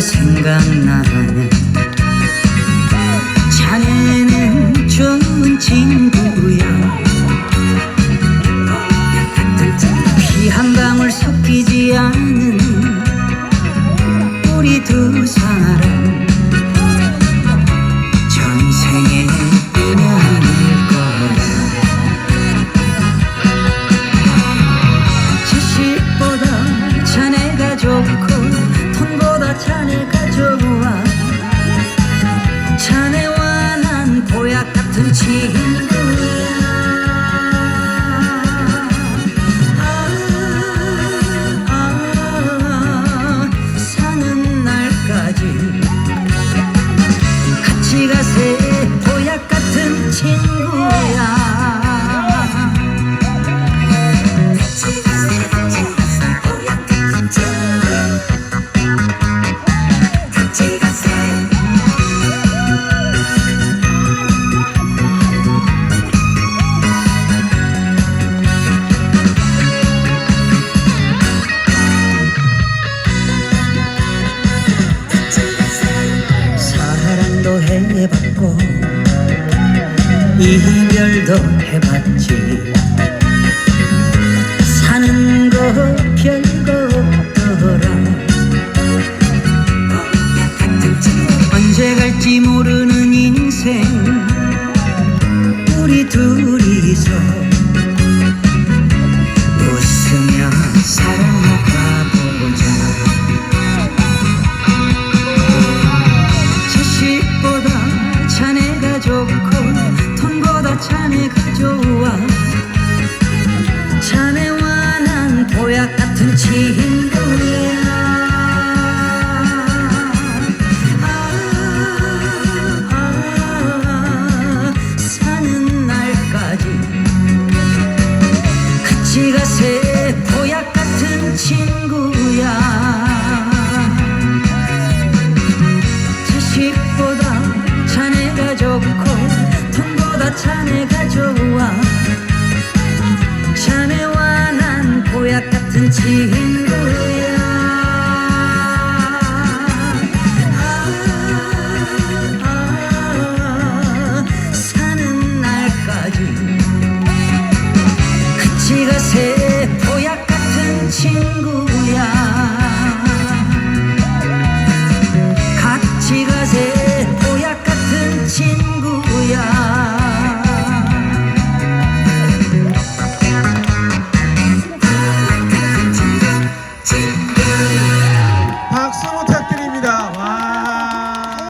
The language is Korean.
생각나면 자네는 좋은 친구야. 피 한 방울 섞이지 않는 우리 두 사람 아, 아, 날까지 같이 가세. 보약 같은 친구야 해봤고 이별도 해봤지. 사는 거 별거 없더라. 언제 갈지 모르는 인생. 우리 둘이서 자네가 좋아. 자네와 난 보약 같은 친구야